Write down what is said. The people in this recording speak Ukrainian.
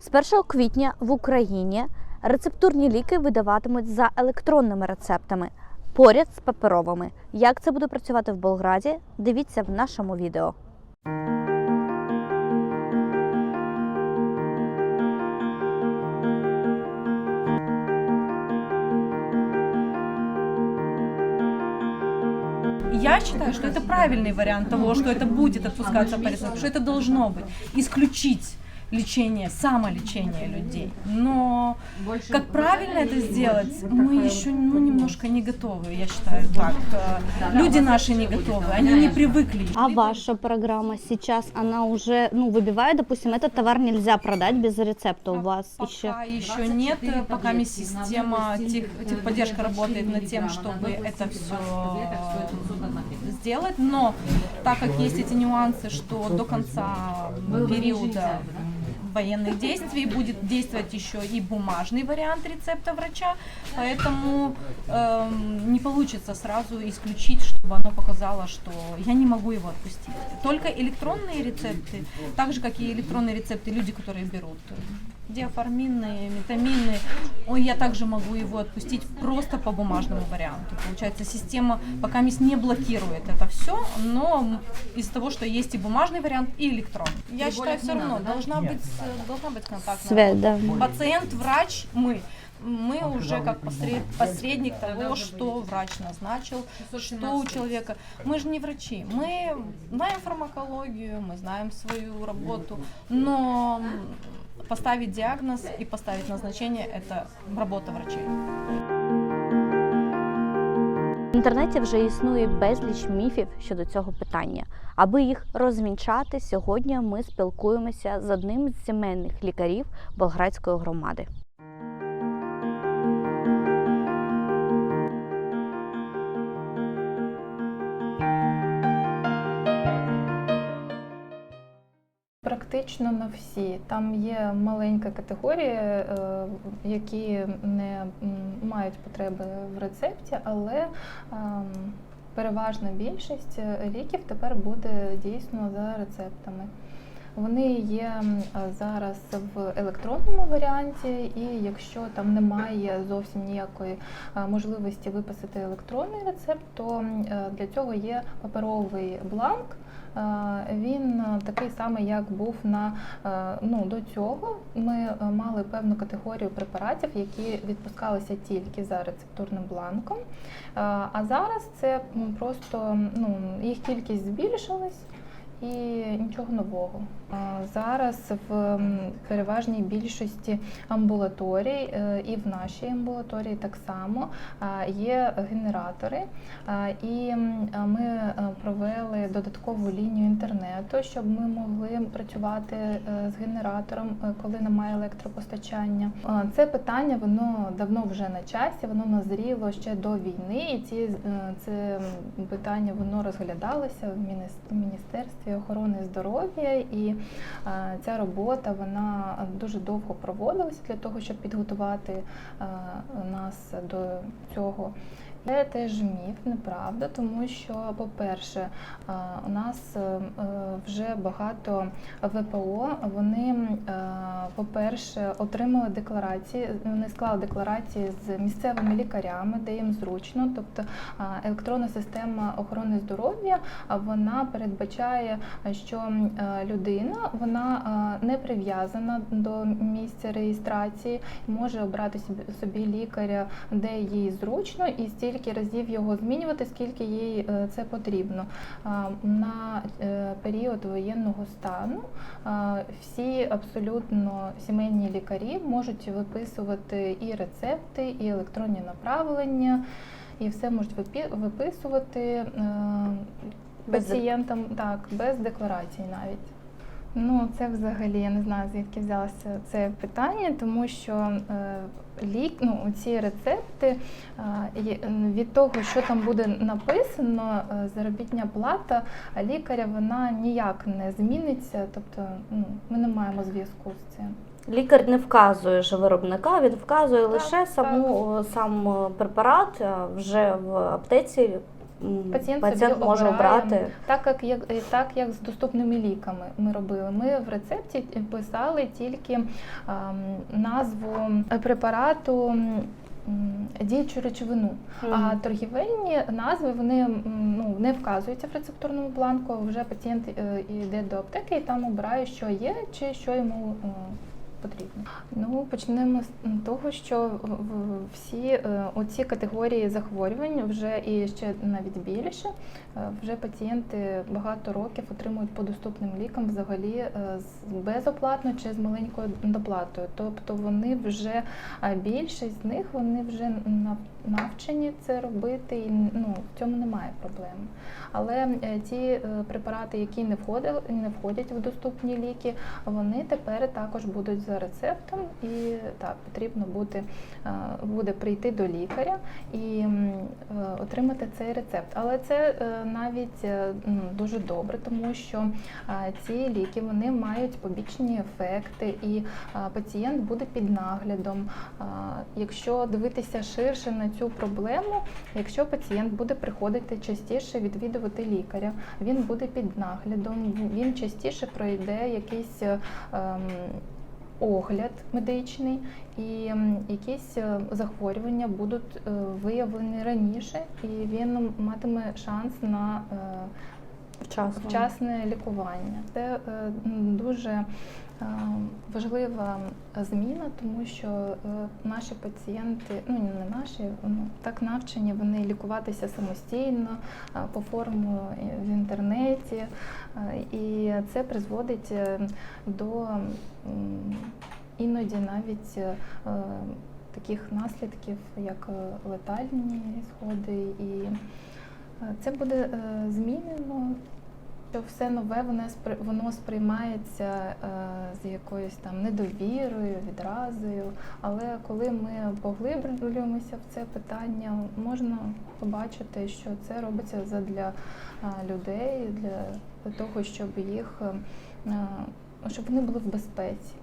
З 1 квітня в Україні рецептурні ліки видаватимуть за електронними рецептами поряд з паперовими. Як це буде працювати в Болграді? Дивіться в нашому відео. Я считаю, что это правильный вариант того, что это будет отпускаться по рецепту, что это должно быть. Исключить лечение, самолечение людей. Но как правильно это сделать, мы еще ну, немножко не готовы, я считаю так. Э, Люди наши не готовы, они не привыкли. А ваша программа сейчас, она уже, ну, выбивает, допустим, этот товар нельзя продать без рецепта у вас еще? Пока еще нет, э, пока ми- система тех, техподдержка работает над тем, чтобы это все сделать, но так как есть эти нюансы, что до конца периода военных действий будет действовать еще и бумажный вариант рецепта врача, поэтому эм, не получится сразу исключить, чтобы оно показало, что я не могу его отпустить. Только электронные рецепты, так же как и электронные рецепты, люди, которые берут э, диаформинные, метаминные, ой, я также могу его отпустить просто по бумажному варианту. Получается, система пока мисс не блокирует это все, но из того, что есть и бумажный вариант, и электронный. Я считаю, все равно должна быть, э, должна быть контактная Свет, да. Пациент, врач, мы. Мы уже как посред- посредник того, что врач назначил, что у человека. Мы же не врачи, мы знаем фармакологию, мы знаем свою работу, но поставить диагноз и поставить назначение – это работа врачей. В інтернеті вже існує безліч міфів щодо цього питання. Аби їх розвінчати, сьогодні ми спілкуємося з одним з сімейних лікарів Болградської громади. Практично на всі. Там є маленька категорія, е, які не мають потреби в рецепті, але ем, переважна більшість е, ліків тепер буде дійсно за рецептами. Вони є зараз в електронному варіанті, і якщо там немає зовсім ніякої можливості виписати електронний рецепт, то е, для цього є паперовий бланк. Е, Він е, такий самий, як був на е, ну до цього. Ми мали певну категорію препаратів, які відпускалися тільки за рецептурним бланком. А зараз це просто ну їх кількість збільшилась. І нічого нового. Зараз в переважній більшості амбулаторій е, і в нашій амбулаторії так само є генератори. І ми е, провели додаткову лінію інтернету, щоб ми могли працювати е, з генератором, коли немає електропостачання. Це питання воно давно вже на часі, воно назріло ще до війни, і ці це питання воно розглядалося в мініс- міністерстві охорони здоров'я, і е, ця робота вона дуже довго проводилася для того, щоб підготувати е, нас до цього. Це теж міф, неправда, тому що, по-перше, у нас е, е, вже багато ВПО. Вони, е, по-перше, отримали декларації, вони склали декларації з місцевими лікарями, де їм зручно. Тобто електронна система охорони здоров'я вона передбачає, що людина вона не прив'язана до місця реєстрації, може обрати собі, лікаря, де їй зручно, і стільки разів його змінювати, скільки їй е, це потрібно. На е, період воєнного стану всі абсолютно сімейні лікарі можуть виписувати і рецепти, і електронні направлення, і все можуть виписувати. е, пацієнтам так, без декларацій навіть. Ну, це взагалі я не знаю, звідки взялося це питання, тому що е, лік, ну, ці рецепти е, від того, що там буде написано, е, заробітня плата лікаря вона ніяк не зміниться. Тобто ну, ми не маємо зв'язку з цим. Лікар не вказує ж виробника, він вказує лише так. саму сам е, препарат е, вже в аптеці Пацієнт, пацієнт собі може обрати. Так як, як, е, так як з доступними ліками ми робили. Ми в рецепті писали тільки ем, назву препарату. Діючу речовину, а торгівельні назви вони ну, не вказуються в рецептурному бланку. Вже пацієнт е, йде до аптеки і там обирає, що є чи що йому е, потрібно. Ну почнемо з того, що всі е, оці категорії захворювань вже і ще навіть більше. е, Вже пацієнти багато років отримують по доступним лікам взагалі е, безоплатно чи з маленькою доплатою. Тобто вони вже більшість з них вони вже нав- навчені це робити, і ну в цьому немає проблем. Але е, ті е, препарати, які не входили, не входять в доступні ліки, вони тепер також будуть за рецептом, і так потрібно буде, е, буде прийти до лікаря і отримати цей рецепт. Але це навіть е, дуже добре, тому що ці ліки вони мають побічні ефекти, і пацієнт буде під наглядом. Якщо дивитися ширше на цю проблему, якщо пацієнт буде приходити частіше відвідувати лікаря, він буде під наглядом, він частіше пройде якийсь е, ем, огляд медичний, і якісь е, захворювання будуть е, виявлені раніше, і він матиме шанс на Вчасно. вчасне лікування. Це е, дуже е, важлива зміна, тому що е, наші пацієнти, ну не наші, ну так навчені вони лікуватися самостійно по форуму е, в інтернеті, і це призводить до іноді навіть таких наслідків, як летальні сходи і Це буде змінено. Що все нове воно воно сприймається е, з якоюсь там недовірою, відразою. Але коли ми поглиблюємося в це питання, можна побачити, що це робиться задля е, людей, для того, щоб їх е, щоб вони були в безпеці.